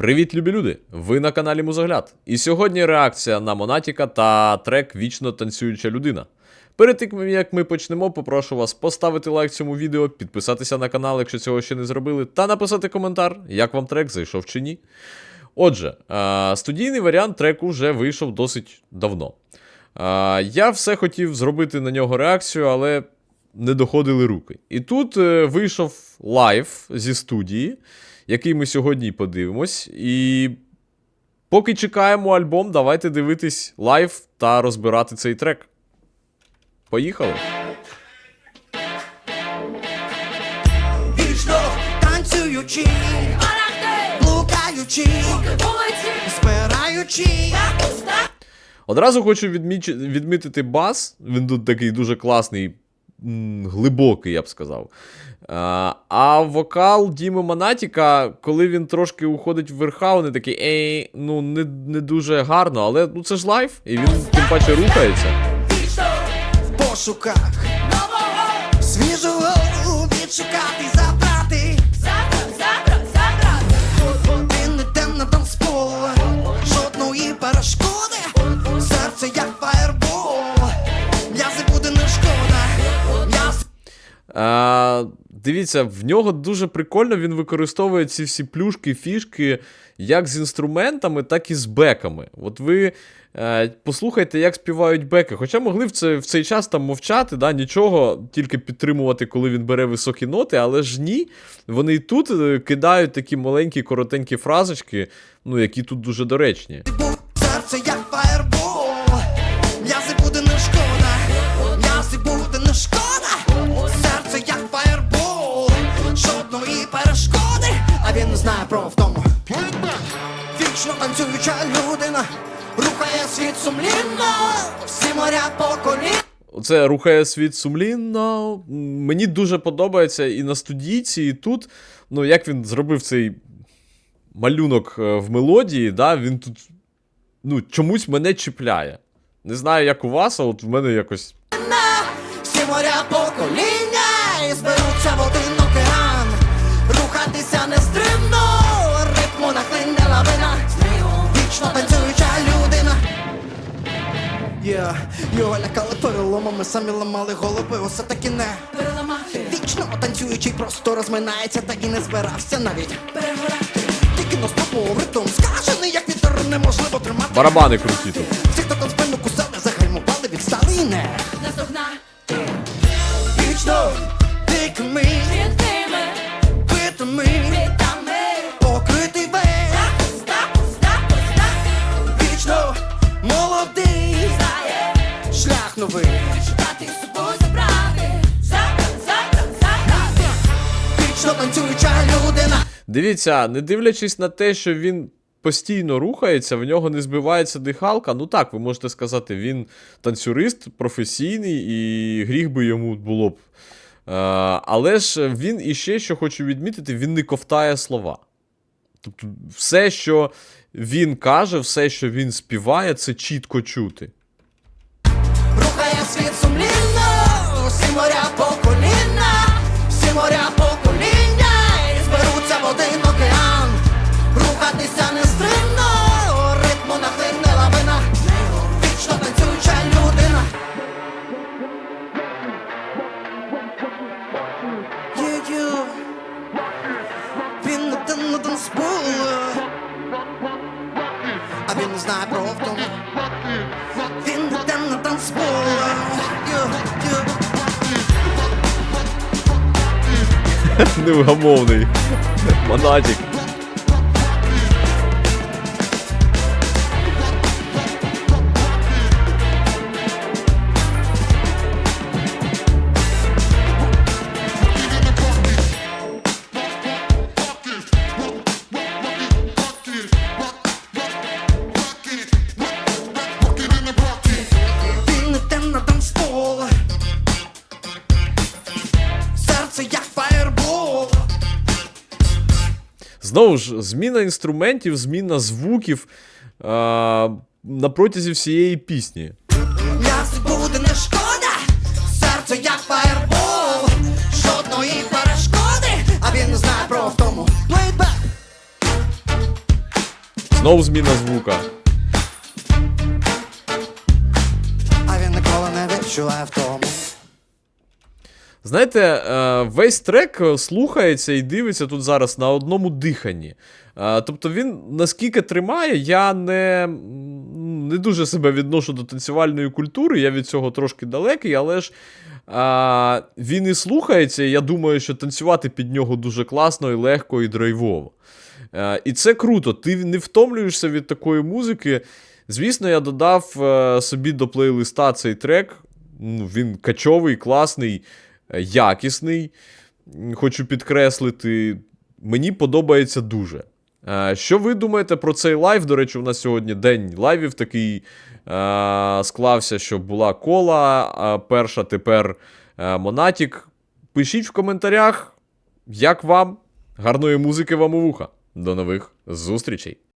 Привіт, любі люди! Ви на каналі Музогляд. І сьогодні реакція на Монатіка та трек Вічно танцююча людина. Перед тим, як ми почнемо, попрошу вас поставити лайк цьому відео, підписатися на канал, якщо цього ще не зробили, та написати коментар, як вам трек зайшов чи ні. Отже, е, студійний варіант треку вже вийшов досить давно. Е, Я все хотів зробити на нього реакцію, але не доходили руки. І тут е, вийшов лайв зі студії, який ми сьогодні подивимось. І поки чекаємо альбом, давайте дивитись лайв та розбирати цей трек. Поїхали! Вічно танцюючи, блукаючи, збираючи, Одразу хочу відміч... відмітити бас. Він тут такий дуже класний, глибокий, я б сказав. А, а вокал Діми Монатіка, коли він трошки уходить в верха, вони такі ей, ну не, не дуже гарно, але ну це ж лайф, і він тим паче рухається. в пошуках свіжого відшукати, забрати. Він не йде на танцпол, жодної перешкоди. Серце як А, дивіться, в нього дуже прикольно він використовує ці всі плюшки, фішки як з інструментами, так і з беками. От ви е, послухайте, як співають беки. Хоча могли в, це, в цей час там мовчати, да, нічого, тільки підтримувати, коли він бере високі ноти, але ж ні. Вони і тут е, кидають такі маленькі, коротенькі фразочки, ну, які тут дуже доречні. серце як фаєрбол, сумлінно, всі моря по коліна. Оце рухає світ сумлінно. Мені дуже подобається і на студійці, і тут. Ну, як він зробив цей малюнок е, в мелодії, да, він тут ну, чомусь мене чіпляє. Не знаю, як у вас, а от в мене якось. Всі моря по Yeah. Його лякали переломами, самі ламали голови, усе таки не. Вічно танцюючий просто розминається, та і не збирався навіть. Тільки на стопу ритм скажений, як вітер неможливо тримати. Барабани круті тут. Всі, хто там спину кусали, загальмували, відстали і не. Вічно дикими, битими, людина Дивіться, не дивлячись на те, що він постійно рухається, в нього не збивається дихалка. Ну так, ви можете сказати, він танцюрист професійний, і гріх би йому було б. Е, але ж він іще, що хочу відмітити, він не ковтає слова. Тобто, все, що він каже, все, що він співає, це чітко чути. Всі моря по коліна, всі моря по коління, і зберуться в один океан. Рухатися нестримно, ритму нахлине лавина, вічно танцююча людина. Є-є, Він не танцпол, а він не знає про втому. 근데 왜 한 번 오네? 만나 아직. Знову ж, зміна інструментів, зміна звуків е, на протязі всієї пісні. М'ясо буде не шкода, серце як фаєрбол, жодної перешкоди, а він не знає про втому. Плейбек. Знов зміна звука. А він ніколи не відчуває втому. Знаєте, е, весь трек е, слухається і дивиться тут зараз на одному диханні. Е, Тобто він наскільки тримає, я не, не дуже себе відношу до танцювальної культури, я від цього трошки далекий, але ж е, він і слухається, і я думаю, що танцювати під нього дуже класно і легко і драйвово. Е, І це круто, ти не втомлюєшся від такої музики. Звісно, я додав собі до плейлиста цей трек. Ну, він качовий, класний, якісний. Хочу підкреслити. Мені подобається дуже. Е, Що ви думаєте про цей лайв? До речі, у нас сьогодні день лайвів такий е, склався, що була кола, а перша тепер е, Монатік. Пишіть в коментарях, як вам. Гарної музики вам у вуха. До нових зустрічей!